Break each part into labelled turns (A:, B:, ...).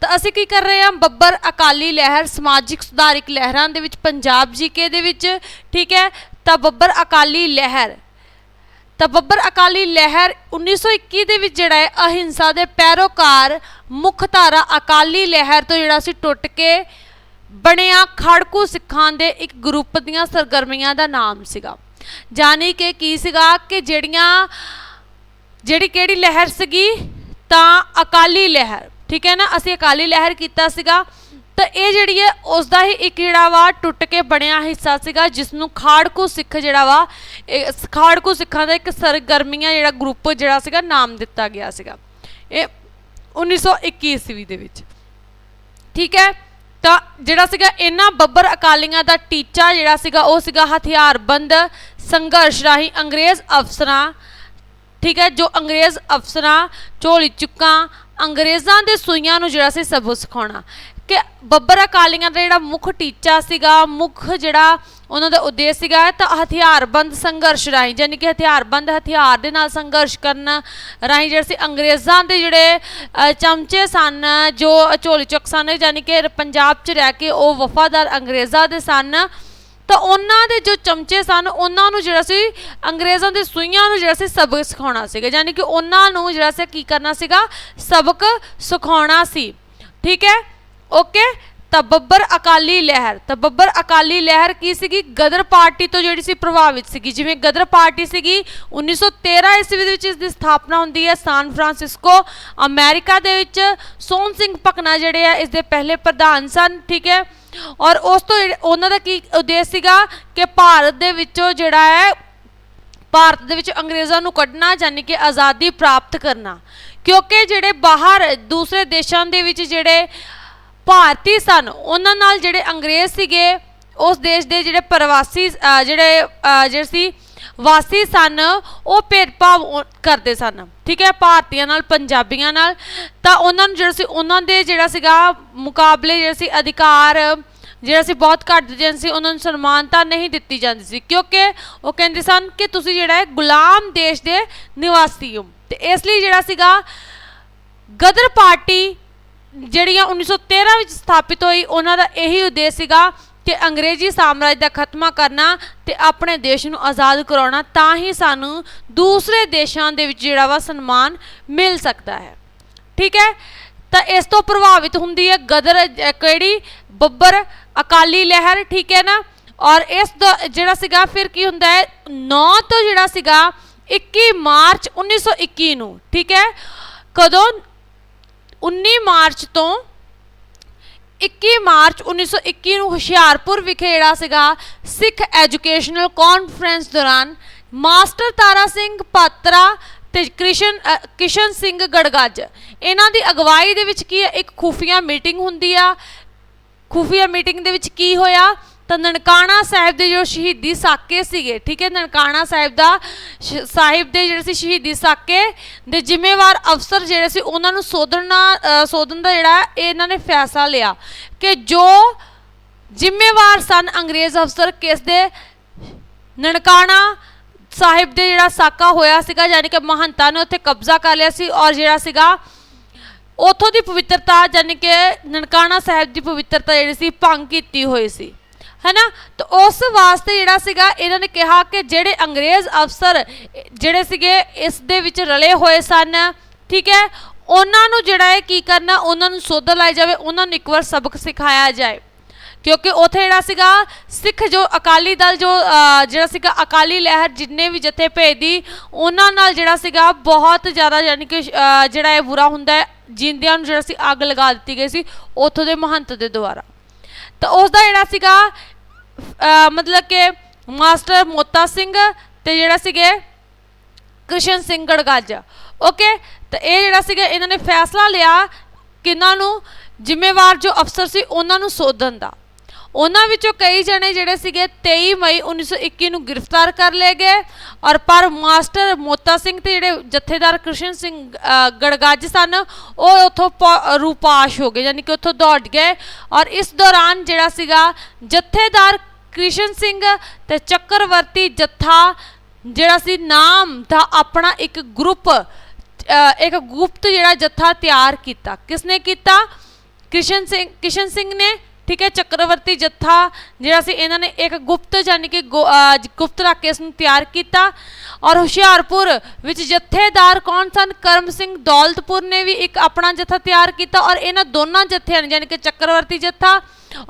A: ਤਾਂ ਅਸੀਂ ਕੀ ਕਰ ਰਹੇ ਹਾਂ? ਬੱਬਰ ਅਕਾਲੀ ਲਹਿਰ, ਸਮਾਜਿਕ ਸੁਧਾਰਿਕ ਲਹਿਰਾਂ ਦੇ ਵਿੱਚ, ਪੰਜਾਬ ਜੀਕੇ ਦੇ ਵਿੱਚ, ਠੀਕ ਹੈ? ਤਾਂ ਬੱਬਰ ਅਕਾਲੀ ਲਹਿਰ, ਤਾਂ ਬੱਬਰ ਅਕਾਲੀ ਲਹਿਰ 1921 ਦੇ ਵਿੱਚ ਜਿਹੜਾ ਹੈ, ਅਹਿੰਸਾ ਦੇ ਪੈਰੋਕਾਰ ਮੁੱਖ ਧਾਰਾ ਅਕਾਲੀ ਲਹਿਰ ਤੋਂ ਜਿਹੜਾ ਸੀ ਟੁੱਟ ਕੇ ਬਣਿਆ ਖੜਕੂ ਸਿੱਖਾਂ ਦੇ ਇੱਕ ਗਰੁੱਪ ਦੀਆਂ ਸਰਗਰਮੀਆਂ ਦਾ ਨਾਮ ਸੀਗਾ। ਜਾਣੀ ਕਿ ਕੀ ਸੀਗਾ ਕਿ ਜਿਹੜੀਆਂ, ਜਿਹੜੀ ਕਿਹੜੀ ਲਹਿਰ ਸੀਗੀ? ਤਾਂ ਅਕਾਲੀ ਲਹਿਰ। ਠੀਕ ਹੈ ਨਾ? ਅਸੀਂ ਅਕਾਲੀ ਲਹਿਰ ਕੀਤਾ ਸੀਗਾ। ਤਾਂ ਇਹ ਜਿਹੜੀ ਹੈ ਉਸ ਦਾ ਹੀ ਇੱਕ ਜਿਹੜਾ ਵਾ ਟੁੱਟ ਕੇ ਬਣਿਆ ਹਿੱਸਾ ਸੀਗਾ ਜਿਸ ਨੂੰ ਖਾੜਕੂ ਸਿੱਖ ਜਿਹੜਾ ਵਾ, ਇਹ ਖਾੜਕੂ ਸਿੱਖਾਂ ਦਾ ਇੱਕ ਸਰਗਰਮੀਆਂ ਜਿਹੜਾ ਗਰੁੱਪ ਜਿਹੜਾ ਸੀਗਾ, ਨਾਮ ਦਿੱਤਾ ਗਿਆ ਸੀਗਾ। ਇਹ 1921 ਈਸਵੀ ਦੇ ਵਿੱਚ। ਠੀਕ ਹੈ? ਤਾਂ ਜਿਹੜਾ ਸੀਗਾ, ਇਹਨਾਂ ਬੱਬਰ ਅਕਾਲੀਆਂ ਦਾ ਟੀਚਾ ਜਿਹੜਾ ਸੀਗਾ, ਉਹ ਸੀਗਾ ਹਥਿਆਰਬੰਦ ਸੰਘਰਸ਼ ਰਾਹੀਂ ਅੰਗਰੇਜ਼ ਅਫਸਰਾਂ, ਠੀਕ ਹੈ, ਜੋ ਅੰਗਰੇਜ਼ ਅਫਸਰਾਂ, ਝੋਲੀ ਚੁੱਕਾਂ ਅੰਗਰੇਜ਼ਾਂ ਦੇ ਸੂਈਆਂ ਨੂੰ ਜਿਹੜਾ ਸੀ ਸਬਕ ਸਿਖਾਉਣਾ। ਕਿ ਬੱਬਰ ਅਕਾਲੀਆਂ ਦਾ ਜਿਹੜਾ ਮੁੱਖ ਟੀਚਾ ਸੀਗਾ, ਮੁੱਖ ਜਿਹੜਾ ਉਹਨਾਂ ਦਾ ਉਦੇਸ਼ ਸੀਗਾ, ਤਾਂ ਹਥਿਆਰਬੰਦ ਸੰਘਰਸ਼ ਰਾਹੀਂ ਯਾਨੀ ਕਿ ਹਥਿਆਰਬੰਦ ਹਥਿਆਰ ਦੇ ਨਾਲ ਸੰਘਰਸ਼ ਕਰਨ ਰਾਹੀਂ ਜਿਹੜੇ ਸੀ ਅੰਗਰੇਜ਼ਾਂ ਦੇ ਜਿਹੜੇ ਚਮਚੇ ਸਨ, ਜੋ ਝੋਲੀ ਚੁੱਕ ਸਨ ਯਾਨੀ ਕਿ ਪੰਜਾਬ 'ਚ ਰਹਿ ਕੇ ਉਹ ਵਫਾਦਾਰ ਅੰਗਰੇਜ਼ਾਂ ਦੇ ਸਨ। ਤਾਂ ਉਹਨਾਂ ਦੇ ਜੋ ਚਮਚੇ ਸਨ, ਉਹਨਾਂ ਨੂੰ ਜਿਹੜਾ ਸੀ, ਅੰਗਰੇਜ਼ਾਂ ਦੇ ਸੂਈਆਂ ਨੂੰ ਜਿਹੜਾ ਸੀ ਸਬਕ ਸਿਖਾਉਣਾ ਸੀਗਾ। ਯਾਨੀ ਕਿ ਉਹਨਾਂ ਨੂੰ ਜਿਹੜਾ ਸੀ, ਕੀ ਕਰਨਾ ਸੀਗਾ? ਸਬਕ ਸਿਖਾਉਣਾ ਸੀ। ਠੀਕ ਹੈ? ਓਕੇ? ਤਾਂ ਬੱਬਰ ਅਕਾਲੀ ਲਹਿਰ। ਤਾਂ ਬੱਬਰ ਅਕਾਲੀ ਲਹਿਰ ਕੀ ਸੀਗੀ? ਗਦਰ ਪਾਰਟੀ ਤੋਂ ਜਿਹੜੀ ਸੀ ਪ੍ਰਭਾਵਿਤ ਸੀਗੀ। ਜਿਵੇਂ ਗਦਰ ਪਾਰਟੀ ਸੀਗੀ 1913 ਈਸਵੀ ਦੇ ਵਿੱਚ ਇਸ ਦੀ ਸਥਾਪਨਾ ਹੁੰਦੀ ਹੈ ਸਾਨ ਫਰਾਂਸਿਸਕੋ। ਅਮਰੀਕਾ ਦੇ ਵਿੱਚ ਸੋਹਣ ਸਿੰਘ ਪਕਨਾ ਜਿਹੜੇ ਆ, ਇਸ ਦੇ ਪਹਿਲੇ ਪ੍ਰਧਾਨ ਸਨ। ਠੀਕ ਹੈ? ਔਰ ਉਸ ਤੋਂ ਉਹਨਾਂ ਦਾ ਕੀ ਉਦੇਸ਼ ਸੀਗਾ ਕਿ ਭਾਰਤ ਦੇ ਵਿੱਚੋਂ ਜਿਹੜਾ ਹੈ, ਭਾਰਤ ਦੇ ਵਿੱਚ ਅੰਗਰੇਜ਼ਾਂ ਨੂੰ ਕੱਢਣਾ ਯਾਨੀ ਕਿ ਆਜ਼ਾਦੀ ਪ੍ਰਾਪਤ ਕਰਨਾ। ਕਿਉਂਕਿ ਜਿਹੜੇ ਬਾਹਰ, ਦੂਸਰੇ ਦੇਸ਼ਾਂ ਦੇ ਵਿੱਚ ਜਿਹੜੇ ਭਾਰਤੀ ਸਨ, ਉਹਨਾਂ ਨਾਲ ਜਿਹੜੇ ਅੰਗਰੇਜ਼ ਸੀਗੇ, ਉਸ ਦੇਸ਼ ਦੇ ਜਿਹੜੇ ਪ੍ਰਵਾਸੀ ਜਿਹੜੇ ਜਿਹੜੇ ਸੀ ਵਾਸੀ ਸਨ, ਉਹ ਭੇਦਭਾਵ ਕਰਦੇ ਸਨ। ਠੀਕ ਹੈ, ਭਾਰਤੀਆਂ ਨਾਲ, ਪੰਜਾਬੀਆਂ ਨਾਲ। ਤਾਂ ਉਹਨਾਂ ਨੂੰ ਜਿਹੜਾ ਸੀ, ਉਹਨਾਂ ਦੇ ਜਿਹੜਾ ਸੀਗਾ ਮੁਕਾਬਲੇ ਜਿਹੜਾ ਸੀ, ਅਧਿਕਾਰ ਜਿਹੜਾ ਸੀ, ਬਹੁਤ ਘੱਟ ਦਿੱਤੇ ਸੀ, ਉਹਨਾਂ ਨੂੰ ਸਨਮਾਨਤਾ ਨਹੀਂ ਦਿੱਤੀ ਜਾਂਦੀ ਸੀ। ਕਿਉਂਕਿ ਉਹ ਕਹਿੰਦੇ ਸਨ ਕਿ ਤੁਸੀਂ ਜਿਹੜਾ ਹੈ, ਗੁਲਾਮ ਦੇਸ਼ ਦੇ ਨਿਵਾਸੀ ਹੋ। ਤੇ ਇਸ ਲਈ ਜਿਹੜਾ ਸੀਗਾ, ਗਦਰ ਪਾਰਟੀ ਜਿਹੜੀਆਂ 1913 ਵਿੱਚ ਸਥਾਪਿਤ ਹੋਈ, ਉਹਨਾਂ ਦਾ ਇਹੀ ਉਦੇਸ਼ ਸੀਗਾ ਕਿ ਅੰਗਰੇਜ਼ੀ ਸਾਮਰਾਜ ਦਾ ਖਤਮਾ ਕਰਨਾ ਤੇ ਆਪਣੇ ਦੇਸ਼ ਨੂੰ ਆਜ਼ਾਦ ਕਰਾਉਣਾ, ਤਾਂ ਹੀ ਸਾਨੂੰ ਦੂਸਰੇ ਦੇਸ਼ਾਂ ਦੇ ਵਿੱਚ ਜਿਹੜਾ ਵਾ ਸਨਮਾਨ ਮਿਲ ਸਕਦਾ ਹੈ। ਠੀਕ ਹੈ? ਤਾਂ ਇਸ ਤੋਂ ਪ੍ਰਭਾਵਿਤ ਹੁੰਦੀ ਹੈ ਗਦਰ ਕਿਹੜੀ? ਬੱਬਰ ਅਕਾਲੀ ਲਹਿਰ, ਠੀਕ ਹੈ ਨਾ? ਔਰ ਇਸ ਦਾ ਜਿਹੜਾ ਸੀਗਾ, ਫਿਰ ਕੀ ਹੁੰਦਾ ਹੈ? 9 ਤੋਂ ਜਿਹੜਾ ਸੀਗਾ 21 ਮਾਰਚ 1921 ਨੂੰ, ਠੀਕ ਹੈ? ਕਦੋਂ? 19 ਮਾਰਚ ਤੋਂ 21 ਮਾਰਚ 1921 ਨੂੰ ਹੁਸ਼ਿਆਰਪੁਰ ਵਿਖੇ ਜਿਹੜਾ ਸੀਗਾ ਸਿੱਖ ਐਜੂਕੇਸ਼ਨਲ ਕਾਨਫਰੰਸ ਦੌਰਾਨ ਮਾਸਟਰ ਤਾਰਾ ਸਿੰਘ ਪਾਤਰਾ ਤੇ ਕ੍ਰਿਸ਼ਨ ਕਿਸ਼ਨ ਸਿੰਘ ਗੜਗੱਜ। ਇਹਨਾਂ ਦੀ ਅਗਵਾਈ ਦੇ ਵਿੱਚ ਕੀ ਹੈ? ਇੱਕ ਖੂਫੀਆ ਮੀਟਿੰਗ ਹੁੰਦੀ ਆ। ਖੂਫੀਆ ਮੀਟਿੰਗ ਦੇ ਵਿੱਚ ਕੀ ਹੋਇਆ? ਤਾਂ ਨਨਕਾਣਾ ਸਾਹਿਬ ਦੇ ਜੋ ਸ਼ਹੀਦੀ ਸਾਕੇ ਸੀਗੇ, ਠੀਕ ਹੈ, ਨਨਕਾਣਾ ਸਾਹਿਬ ਦਾ ਸ਼- ਸਾਹਿਬ ਦੇ ਜਿਹੜੇ ਸੀ ਸ਼ਹੀਦੀ ਸਾਕੇ ਦੇ ਜ਼ਿੰਮੇਵਾਰ ਅਫਸਰ ਜਿਹੜੇ ਸੀ, ਉਹਨਾਂ ਨੂੰ ਸੋਧਣਾ ਸੋਧਣ ਦਾ ਜਿਹੜਾ ਇਹ ਇਹਨਾਂ ਨੇ ਫੈਸਲਾ ਲਿਆ ਕਿ ਜੋ ਜ਼ਿੰਮੇਵਾਰ ਸਨ ਅੰਗਰੇਜ਼ ਅਫਸਰ, ਕਿਸ ਦੇ? ਨਨਕਾਣਾ ਸਾਹਿਬ ਦੇ ਜਿਹੜਾ ਸਾਕਾ ਹੋਇਆ ਸੀਗਾ, ਯਾਨੀ ਕਿ ਮਹੰਤਾ ਨੇ ਉੱਥੇ ਕਬਜ਼ਾ ਕਰ ਲਿਆ ਸੀ ਔਰ ਜਿਹੜਾ ਸੀਗਾ ਉਥੋਂ ਦੀ ਪਵਿੱਤਰਤਾ, ਯਾਨੀ ਕਿ ਨਨਕਾਣਾ ਸਾਹਿਬ ਦੀ ਪਵਿੱਤਰਤਾ ਜਿਹੜੀ ਸੀ, ਭੰਗ ਕੀਤੀ ਹੋਈ ਸੀ। ਹੈਨਾ? ਤਾਂ ਉਸ ਵਾਸਤੇ ਜਿਹੜਾ ਸੀਗਾ, ਇਹਨਾਂ ਨੇ ਕਿਹਾ ਕਿ ਜਿਹੜੇ ਅੰਗਰੇਜ਼ ਅਫਸਰ, ਜਿਹੜੇ ਸੀਗੇ, ਇਸ ਦੇ ਵਿੱਚ ਰਲੇ ਹੋਏ ਸਨ, ਠੀਕ ਹੈ? ਉਹਨਾਂ ਨੂੰ ਜਿਹੜਾ ਹੈ ਕੀ ਕਰਨਾ, ਉਹਨਾਂ ਨੂੰ ਸੋਧ ਲਾਇਆ ਜਾਵੇ, ਉਹਨਾਂ ਨੂੰ ਇੱਕ ਵਾਰ ਸਬਕ ਸਿਖਾਇਆ ਜਾਏ। ਕਿਉਂਕਿ ਉਥੇ ਜਿਹੜਾ ਸੀਗਾ, ਸਿੱਖ ਜੋ ਅਕਾਲੀ ਦਲ ਜੋ ਜਿਹੜਾ ਸੀਗਾ, ਅਕਾਲੀ ਲਹਿਰ ਜਿੰਨੇ ਵੀ ਜਥੇ ਭੇਜਦੀ ਉਹਨਾਂ ਨਾਲ ਜਿਹੜਾ ਸੀਗਾ, ਬਹੁਤ ਜ਼ਿਆਦਾ ਯਾਨੀ ਕਿ ਜਿਹੜਾ ਇਹ ਬੁਰਾ ਹੁੰਦਾ ਹੈ, ਜਿੰਦਿਆਂ ਨੂੰ ਜਿਹੜਾ ਸੀ ਅੱਗ ਲਗਾ ਦਿੱਤੀ ਗਈ ਸੀ, ਉਥੋਂ ਦੇ ਮਹੰਤ ਦੇ ਦੁਆਰਾ। ਤਾਂ ਉਸ ਦਾ ਜਿਹੜਾ ਸੀਗਾ ਮਤਲਬ ਕਿ ਮਾਸਟਰ ਮੋਤਾ ਸਿੰਘ ਤੇ ਜਿਹੜਾ ਸੀਗੇ ਕ੍ਰਿਸ਼ਨ ਸਿੰਘ ਗੜਗੱਜ। ਓਕੇ ਤਾਂ ਇਹ ਜਿਹੜਾ ਸੀਗਾ, ਇਹਨਾਂ ਨੇ ਫੈਸਲਾ ਲਿਆ ਕਿਨਾਂ ਨੂੰ ਜ਼ਿੰਮੇਵਾਰ ਜੋ ਅਫਸਰ ਸੀ ਉਹਨਾਂ ਨੂੰ ਸੋਧਣ ਦਾ। ਉਹਨਾਂ ਵਿੱਚੋਂ ਕਈ ਜਣੇ ਜਿਹੜੇ ਸੀਗੇ 23 ਮਈ 1921 ਨੂੰ ਗ੍ਰਿਫਤਾਰ ਕਰ ਲਏ ਗਏ ਔਰ ਪਰ ਮਾਸਟਰ ਮੋਤਾ ਸਿੰਘ ਤੇ ਜਿਹੜੇ ਜਥੇਦਾਰ ਕ੍ਰਿਸ਼ਨ ਸਿੰਘ ਗੜਗੱਜ ਸਨ, ਉਹ ਉੱਥੋਂ ਪ- ਰੂਪਾਸ਼ ਹੋ ਗਏ, ਯਾਨੀ ਕਿ ਉੱਥੋਂ ਦੌੜ ਗਏ ਔਰ ਇਸ ਦੌਰਾਨ ਜਿਹੜਾ ਸੀਗਾ ਜਥੇਦਾਰ ਕ੍ਰਿਸ਼ਨ ਸਿੰਘ ਤੇ ਚੱਕਰਵਰਤੀ ਜੱਥਾ ਜਿਹੜਾ ਸੀ ਨਾਮ ਦਾ ਆਪਣਾ ਇੱਕ ਗਰੁੱਪ ਇੱਕ ਗੁਪਤ ਜਿਹੜਾ ਜੱਥਾ ਤਿਆਰ ਕੀਤਾ। ਕਿਸਨੇ ਕੀਤਾ? ਕਿਸ਼ਨ ਸਿੰਘ ਕਿਸ਼ਨ ਸਿੰਘ ਨੇ ਠੀਕ ਹੈ, ਚੱਕਰਵਰਤੀ ਜੱਥਾ, ਜਿਹੜਾ ਸੀ, ਇਹਨਾਂ ਨੇ ਇੱਕ ਗੁਪਤ ਯਾਨੀ ਕਿ ਗੋ- ਗੁਪਤ ਰੱਖ ਕੇ ਇਸ ਨੂੰ ਤਿਆਰ ਕੀਤਾ। ਔਰ ਹੁਸ਼ਿਆਰਪੁਰ ਵਿੱਚ ਜਥੇਦਾਰ ਕੌਣ ਸਨ? ਕਰਮ ਸਿੰਘ ਦੌਲਤਪੁਰ ਨੇ ਵੀ ਇੱਕ ਆਪਣਾ ਜੱਥਾ ਤਿਆਰ ਕੀਤਾ ਔਰ ਇਹਨਾਂ ਦੋਨਾਂ ਜੱਥਿਆਂ ਨੇ ਯਾਨੀ ਕਿ ਚੱਕਰਵਰਤੀ ਜੱਥਾ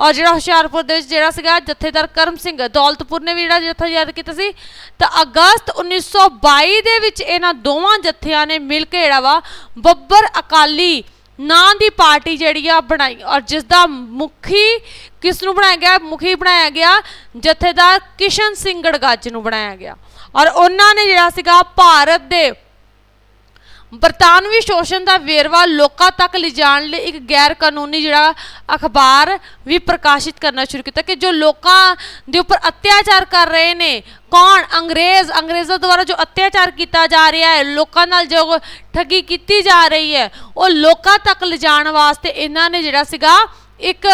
A: ਔਰ ਜਿਹੜਾ ਹੁਸ਼ਿਆਰਪੁਰ ਦੇ ਵਿੱਚ ਜਿਹੜਾ ਸੀਗਾ ਜਥੇਦਾਰ ਕਰਮ ਸਿੰਘ ਦੌਲਤਪੁਰ ਨੇ ਵੀ ਜਿਹੜਾ ਜੱਥਾ ਤਿਆਰ ਕੀਤਾ ਸੀ। ਤਾਂ ਅਗਸਤ 1922 ਦੇ ਵਿੱਚ ਇਹਨਾਂ ਦੋਵਾਂ ਜੱਥਿਆਂ ਨੇ ਮਿਲ ਕੇ ਜਿਹੜਾ ਵਾ ਬੱਬਰ ਅਕਾਲੀ ਨਾਂ ਦੀ ਪਾਰਟੀ ਜਿਹੜੀ ਆ ਬਣਾਈ, ਔਰ ਜਿਸ ਦਾ ਮੁਖੀ ਕਿਸ ਨੂੰ ਬਣਾਇਆ ਗਿਆ? ਮੁਖੀ ਬਣਾਇਆ ਗਿਆ ਜਥੇਦਾਰ ਕਿਸ਼ਨ ਸਿੰਘ ਗੜਗੱਜ ਨੂੰ ਬਣਾਇਆ ਗਿਆ। ਔਰ ਉਹਨਾਂ ਨੇ ਜਿਹੜਾ ਸੀਗਾ ਭਾਰਤ ਦੇ ਬਰਤਾਨਵੀ ਸ਼ੋਸ਼ਣ ਦਾ ਵੇਰਵਾ ਲੋਕਾਂ ਤੱਕ ਲਿਜਾਣ ਲਈ ਇੱਕ ਗੈਰ ਕਾਨੂੰਨੀ ਜਿਹੜਾ ਅਖਬਾਰ ਵੀ ਪ੍ਰਕਾਸ਼ਿਤ ਕਰਨਾ ਸ਼ੁਰੂ ਕੀਤਾ ਕਿ ਜੋ ਲੋਕਾਂ ਦੇ ਉੱਪਰ ਅਤਿਆਚਾਰ ਕਰ ਰਹੇ ਨੇ, ਕੌਣ? ਅੰਗਰੇਜ਼, ਅੰਗਰੇਜ਼ਾਂ ਦੁਆਰਾ ਜੋ ਅਤਿਆਚਾਰ ਕੀਤਾ ਜਾ ਰਿਹਾ ਹੈ, ਲੋਕਾਂ ਨਾਲ ਜੋ ਠੱਗੀ ਕੀਤੀ ਜਾ ਰਹੀ ਹੈ, ਉਹ ਲੋਕਾਂ ਤੱਕ ਲਿਜਾਣ ਵਾਸਤੇ ਇਹਨਾਂ ਨੇ ਜਿਹੜਾ ਸੀਗਾ ਇੱਕ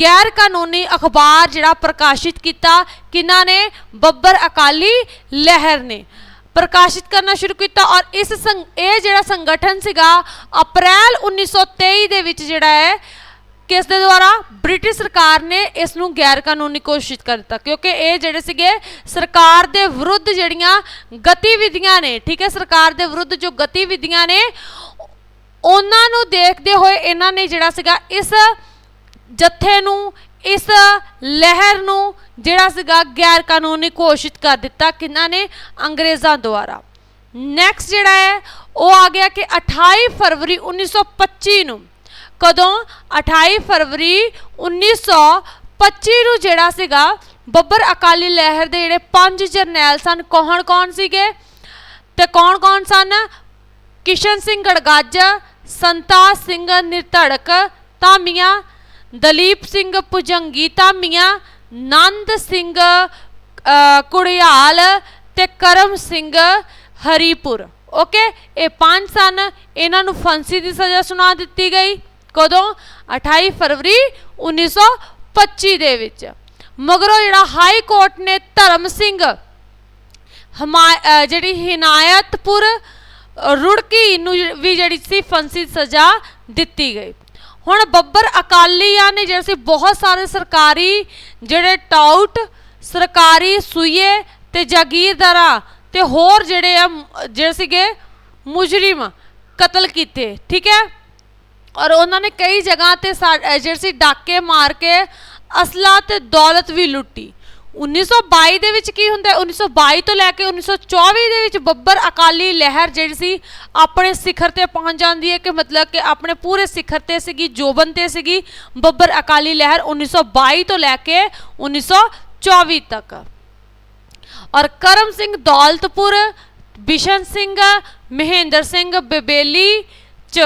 A: ਗੈਰ ਕਾਨੂੰਨੀ ਅਖਬਾਰ ਜਿਹੜਾ ਪ੍ਰਕਾਸ਼ਿਤ ਕੀਤਾ, ਕਿਹਨਾਂ ਨੇ? ਬੱਬਰ ਅਕਾਲੀ ਲਹਿਰ ਨੇ। ਪ੍ਰਕਾਸ਼ਿਤ ਕਰਨਾ ਸ਼ੁਰੂ ਕੀਤਾ ਔਰ ਇਸ ਸੰਗ- ਇਹ ਜਿਹੜਾ ਸੰਗਠਨ ਸੀਗਾ, ਅਪ੍ਰੈਲ 1923 ਦੇ ਵਿੱਚ ਜਿਹੜਾ ਹੈ, ਕਿਸ ਦੇ ਦੁਆਰਾ? ਬ੍ਰਿਟਿਸ਼ ਸਰਕਾਰ ਨੇ ਇਸ ਨੂੰ ਗੈਰ ਕਾਨੂੰਨੀ ਘੋਸ਼ਿਤ ਕਰ ਦਿੱਤਾ। ਕਿਉਂਕਿ ਇਹ ਜਿਹੜੇ ਸੀਗੇ, ਸਰਕਾਰ ਦੇ ਵਿਰੁੱਧ ਜਿਹੜੀਆਂ ਗਤੀਵਿਧੀਆਂ ਨੇ, ਠੀਕ ਹੈ, ਸਰਕਾਰ ਦੇ ਵਿਰੁੱਧ ਜੋ ਗਤੀਵਿਧੀਆਂ ਨੇ, ਉਹਨਾਂ ਨੂੰ ਦੇਖਦੇ ਹੋਏ ਇਹਨਾਂ ਨੇ ਜਿਹੜਾ ਸੀਗਾ, ਇਸ ਜੱਥੇ ਨੂੰ, ਇਸ ਲਹਿਰ ਨੂੰ ਜਿਹੜਾ ਸੀਗਾ ਗੈਰ ਕਾਨੂੰਨੀ ਘੋਸ਼ਿਤ ਕਰ ਦਿੱਤਾ ਕਿਹਨਾਂ ਨੇ? ਅੰਗਰੇਜ਼ਾਂ ਦੁਆਰਾ। ਨੈਕਸਟ ਜਿਹੜਾ ਹੈ, ਉਹ ਆ ਗਿਆ ਕਿ 28 ਫਰਵਰੀ 1925 ਨੂੰ। ਕਦੋਂ? 28 ਫਰਵਰੀ 1925 ਨੂੰ ਜਿਹੜਾ ਸੀਗਾ ਬੱਬਰ ਅਕਾਲੀ ਲਹਿਰ ਦੇ ਜਿਹੜੇ ਪੰਜ ਜਰਨੈਲ ਸਨ, ਕੌਣ ਕੌਣ ਸੀਗੇ? ਤੇ ਕੌਣ ਕੌਣ ਸਨ? ਕਿਸ਼ਨ ਸਿੰਘ ਗੜਗੱਜ, ਸੰਤਾ ਸਿੰਘ ਨਿਰਧੜਕ, ਧਾਮੀਆਂ, ਦਲੀਪ ਸਿੰਘ ਭੁਜੰਗੀ, ਧਾਮੀਆਂ ਨੰਦ ਸਿੰਘ ਕੁੜਿਆਲ ਤੇ ਕਰਮ ਸਿੰਘ ਹਰੀਪੁਰ। ਓਕੇ ਇਹ ਪੰਜ ਸਨ। ਇਹਨਾਂ ਨੂੰ ਫਾਂਸੀ ਦੀ ਸਜ਼ਾ ਸੁਣਾ ਦਿੱਤੀ ਗਈ। ਕਦੋਂ? 28 ਫਰਵਰੀ 1925 ਦੇ ਵਿੱਚ। ਮਗਰੋਂ ਜਿਹੜਾ ਹਾਈ ਕੋਰਟ ਨੇ ਧਰਮ ਸਿੰਘ, ਹਮਾ- ਜਿਹੜੀ ਹਿਨਾਇਤਪੁਰ, ਰੁੜਕੀ ਨੂੰ ਵੀ ਜਿਹੜੀ ਸੀ ਫਾਂਸੀ ਦੀ ਸਜ਼ਾ ਦਿੱਤੀ ਗਈ। ਹੁਣ ਬੱਬਰ ਅਕਾਲੀਆਂ ਨੇ ਜਿਹੜੇ ਸੀ ਬਹੁਤ ਸਾਰੇ ਸਰਕਾਰੀ ਜਿਹੜੇ ਟਾਊਟ, ਸਰਕਾਰੀ ਸੂਏ ਤੇ ਜਾਗੀਰਦਾਰਾਂ ਤੇ ਹੋਰ ਜਿਹੜੇ ਆ ਜਿਹੜੇ ਸੀਗੇ ਮੁਜਰਮ ਕਤਲ ਕੀਤੇ, ਠੀਕ ਹੈ? ਔਰ ਉਹਨਾਂ ਨੇ ਕਈ ਜਗ੍ਹਾ ਤੇ ਸਾ- ਜਿਹੜੇ ਸੀ ਡਾਕੇ ਮਾਰ ਕੇ ਅਸਲਾ ਤੇ ਦੌਲਤ ਵੀ ਲੁੱਟੀ। 1922 ਦੇ ਵਿੱਚ ਕੀ ਹੁੰਦਾ ਹੈ? 1922 ਤੋਂ ਲੈ ਕੇ 1924 ਦੇ ਵਿੱਚ ਬੱਬਰ ਅਕਾਲੀ ਲਹਿਰ ਜਿਹੜੀ ਸੀ, ਆਪਣੇ ਸਿਖਰ ਤੇ ਪਹੁੰਚ ਜਾਂਦੀ ਹੈ ਕਿ ਮਤਲਬ ਕਿ ਆਪਣੇ ਪੂਰੇ ਸਿਖਰ ਤੇ ਸੀਗੀ, ਜੋਬਨ ਤੇ ਸੀਗੀ ਬੱਬਰ ਅਕਾਲੀ ਲਹਿਰ 1922 ਤੋਂ ਲੈ ਕੇ 1924 ਤੱਕ। ਔਰ ਕਰਮ ਸਿੰਘ ਦੌਲਤਪੁਰ, ਬਿਸ਼ਨ ਸਿੰਘ, ਮਹਿੰਦਰ ਸਿੰਘ ਬਬੇਲੀ ਚ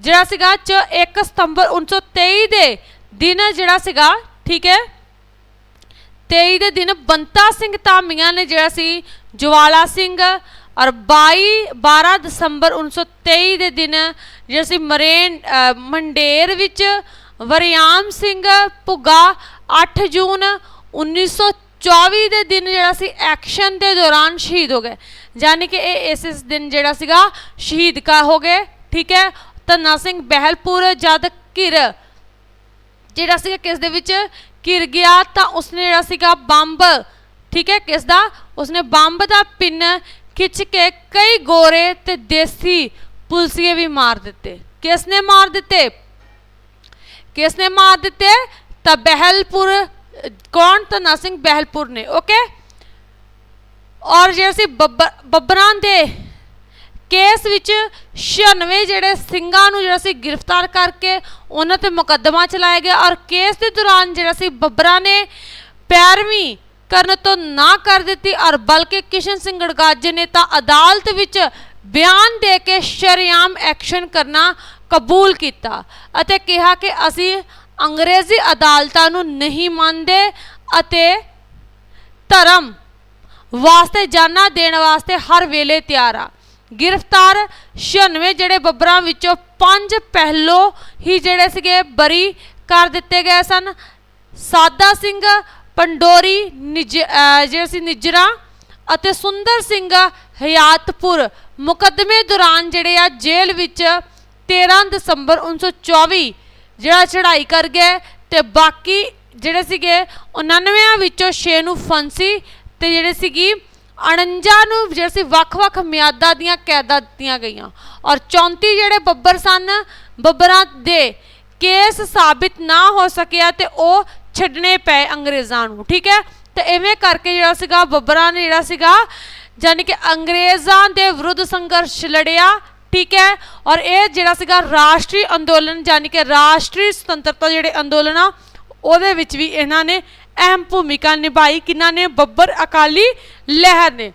A: ਜਿਹੜਾ ਸੀਗਾ, ਚ 1 ਸਤੰਬਰ 1923 ਦੇ ਦਿਨ ਜਿਹੜਾ ਸੀਗਾ, ਠੀਕ ਹੈ? 23 ਦੇ ਦਿਨ ਬੰਤਾ ਸਿੰਘ ਧਾਮੀਆਂ ਨੇ ਜਿਹੜਾ ਸੀ, ਜਵਾਲਾ ਸਿੰਘ ਔਰ 22 12 ਦਸੰਬਰ 1923 ਦੇ ਦਿਨ ਜਿਹੜਾ ਸੀ ਮਰੇਨ ਮੰਡੇਰ ਵਿੱਚ ਵਰਿਆਮ ਸਿੰਘ ਭੁੱਗਾ 8 ਜੂਨ 1924 ਦੇ ਦਿਨ ਜਿਹੜਾ ਸੀ ਐਕਸ਼ਨ ਦੇ ਦੌਰਾਨ ਸ਼ਹੀਦ ਹੋ ਗਏ। ਯਾਨੀ ਕਿ ਇਹ ਇਸ ਇਸ ਦਿਨ ਜਿਹੜਾ ਸੀਗਾ ਸ਼ਹੀਦ ਕਾ ਹੋ ਗਏ, ਠੀਕ ਹੈ? ਧੰਨਾ ਸਿੰਘ ਬਹਿਲਪੁਰ ਜਦ ਘਿਰ ਜਿਹੜਾ ਸੀਗਾ ਕਿਸ ਦੇ ਵਿੱਚ ਘਿਰ ਗਿਆ ਤਾਂ ਉਸਨੇ ਜਿਹੜਾ ਸੀਗਾ ਬੰਬ ਠੀਕ ਹੈ ਕਿਸ ਦਾ ਉਸਨੇ ਬੰਬ ਦਾ ਪਿੰਨ ਖਿੱਚ ਕੇ ਕਈ ਗੋਰੇ ਤੇ ਦੇਸੀ ਪੁਲਸੀਏ ਵੀ ਮਾਰ ਦਿੱਤੇ। ਕਿਸ ਨੇ ਮਾਰ ਦਿੱਤੇ? ਕਿਸ ਨੇ ਮਾਰ ਦਿੱਤੇ? ਤਾਂ ਬਹਿਲਪੁਰ ਅਹ, ਕੌਣ? ਧੰਨਾ ਸਿੰਘ ਬਹਿਲਪੁਰ ਨੇ ਓਕੇ ਔਰ ਜਿਹੜੇ ਸੀ ਬੱਬਰ ਬੱਬਰਾਂ ਦੇ ਕੇਸ ਵਿੱਚ 96 ਜਿਹੜੇ ਸਿੰਘਾਂ ਨੂੰ ਜਿਹੜਾ ਸੀ ਗ੍ਰਿਫਤਾਰ ਕਰਕੇ ਉਹਨਾਂ ਤੇ ਮੁਕੱਦਮਾ ਚਲਾਇਆ ਗਿਆ ਔਰ ਕੇਸ ਦੇ ਦੌਰਾਨ ਜਿਹੜਾ ਸੀ ਬੱਬਰਾਂ ਨੇ ਪੈਰਵੀਂ ਕਰਨ ਤੋਂ ਨਾ ਕਰ ਦਿੱਤੀ ਔਰ ਬਲਕਿ ਕਿਸ਼ਨ ਸਿੰਘ ਗੜਗਾਜੇ ਨੇ ਤਾਂ ਅਦਾਲਤ ਵਿੱਚ ਬਿਆਨ ਦੇ ਕੇ ਸ਼ਰੇਆਮ ਐਕਸ਼ਨ ਕਰਨਾ ਕਬੂਲ ਕੀਤਾ ਅਤੇ ਕਿਹਾ ਕਿ ਅਸੀਂ ਅੰਗਰੇਜ਼ੀ ਅਦਾਲਤਾਂ ਨੂੰ ਨਹੀਂ ਮੰਨਦੇ ਅਤੇ ਧਰਮ ਵਾਸਤੇ ਜਾਨਾਂ ਦੇਣ ਵਾਸਤੇ ਹਰ ਵੇਲੇ ਤਿਆਰ ਆ। ਗ੍ਰਿਫਤਾਰ 96 ਜਿਹੜੇ ਬੱਬਰਾਂ ਵਿੱਚੋਂ ਪੰਜ ਪਹਿਲੋ ਹੀ ਜਿਹੜੇ ਸੀਗੇ ਬਰੀ ਕਰ ਦਿੱਤੇ ਗਏ ਸਨ। ਸਾਦਾ ਸਿੰਘ, ਪੰਡੋਰੀ, ਨਿਜ ਜਿਹੜੇ ਸੀ ਨਿਜਰਾ ਅਤੇ ਸੁੰਦਰ ਸਿੰਘ ਹਯਾਤਪੁਰ ਮੁਕੱਦਮੇ ਦੌਰਾਨ ਜਿਹੜੇ ਆ ਜੇਲ੍ਹ ਵਿੱਚ 13 ਦਸੰਬਰ 1924 ਜਿਹੜਾ ਚੜ੍ਹਾਈ ਕਰ ਗਏ ਤੇ ਬਾਕੀ ਜਿਹੜੇ ਸੀਗੇ 99 ਵਿੱਚੋਂ 6 ਨੂੰ ਫਾਂਸੀ ਤੇ ਜਿਹੜੇ ਸੀਗੀ 49 ਨੂੰ ਜਿਹੜੇ ਸੀ ਵੱਖ-ਵੱਖ ਮਿਆਦਾਂ ਦੀਆਂ ਕੈਦਾਂ ਦਿੱਤੀਆਂ ਗਈਆਂ। ਔਰ 34 ਜਿਹੜੇ ਬੱਬਰ ਸਨ, ਬੱਬਰਾਂ ਦੇ ਕੇਸ ਸਾਬਿਤ ਨਾ ਹੋ ਸਕਿਆ ਤੇ ਉਹ ਛੱਡਣੇ ਪਏ ਅੰਗਰੇਜ਼ਾਂ ਨੂੰ, ਠੀਕ ਹੈ? ਤੇ ਐਵੇਂ ਕਰਕੇ ਜਿਹੜਾ ਸੀਗਾ, ਬੱਬਰਾਂ ਨੇ ਜਿਹੜਾ ਸੀਗਾ ਯਾਨੀ ਕਿ ਅੰਗਰੇਜ਼ਾਂ ਦੇ ਵਿਰੁੱਧ ਸੰਘਰਸ਼ ਲੜਿਆ, ਠੀਕ ਹੈ? ਔਰ ਇਹ ਜਿਹੜਾ ਸੀਗਾ ਰਾਸ਼ਟਰੀ ਅੰਦੋਲਨ ਯਾਨੀ ਕਿ ਰਾਸ਼ਟਰੀ ਸੁਤੰਤਰਤਾ ਜਿਹੜੇ ਅੰਦੋਲਨ ਆ, ਉਹਦੇ ਵਿੱਚ ਵੀ ਇਹਨਾਂ ਨੇ ਅਹਿਮ ਭੂਮਿਕਾ ਨਿਭਾਈ, ਕਿਨਾਂ ਨੇ ਬੱਬਰ ਅਕਾਲੀ ਲਹਿਰ ਨੇ।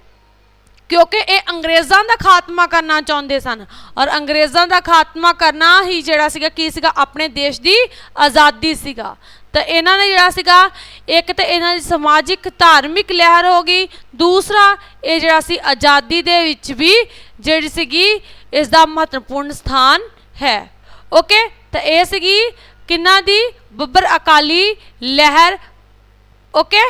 A: ਕਿਉਂਕਿ ਇਹ ਅੰਗਰੇਜ਼ਾਂ ਦਾ ਖਾਤਮਾ ਕਰਨਾ ਚਾਹੁੰਦੇ ਸਨ ਔਰ ਅੰਗਰੇਜ਼ਾਂ ਦਾ ਖਾਤਮਾ ਕਰਨਾ ਹੀ ਜਿਹੜਾ ਸੀਗਾ, ਕੀ ਸੀਗਾ? ਆਪਣੇ ਦੇਸ਼ ਦੀ ਆਜ਼ਾਦੀ ਸੀਗਾ। ਤਾਂ ਇਹਨਾਂ ਨੇ ਜਿਹੜਾ ਸੀਗਾ, ਇੱਕ ਤੇ ਇਹਨਾਂ ਦੀ ਸਮਾਜਿਕ, ਧਾਰਮਿਕ ਲਹਿਰ ਹੋ ਗਈ। ਦੂਸਰਾ, ਇਹ ਜਿਹੜਾ ਸੀ ਆਜ਼ਾਦੀ ਦੇ ਵਿੱਚ ਵੀ ਜਿਹੜੀ ਸੀਗੀ ਇਸ ਦਾ ਮਹੱਤਵਪੂਰਨ ਸਥਾਨ ਹੈ। ਓਕੇ? ਤਾਂ ਇਹ ਸੀਗੀ ਕਿੰਨਾ ਦੀ? ਬੱਬਰ ਅਕਾਲੀ ਲਹਿਰ ਓਕੇ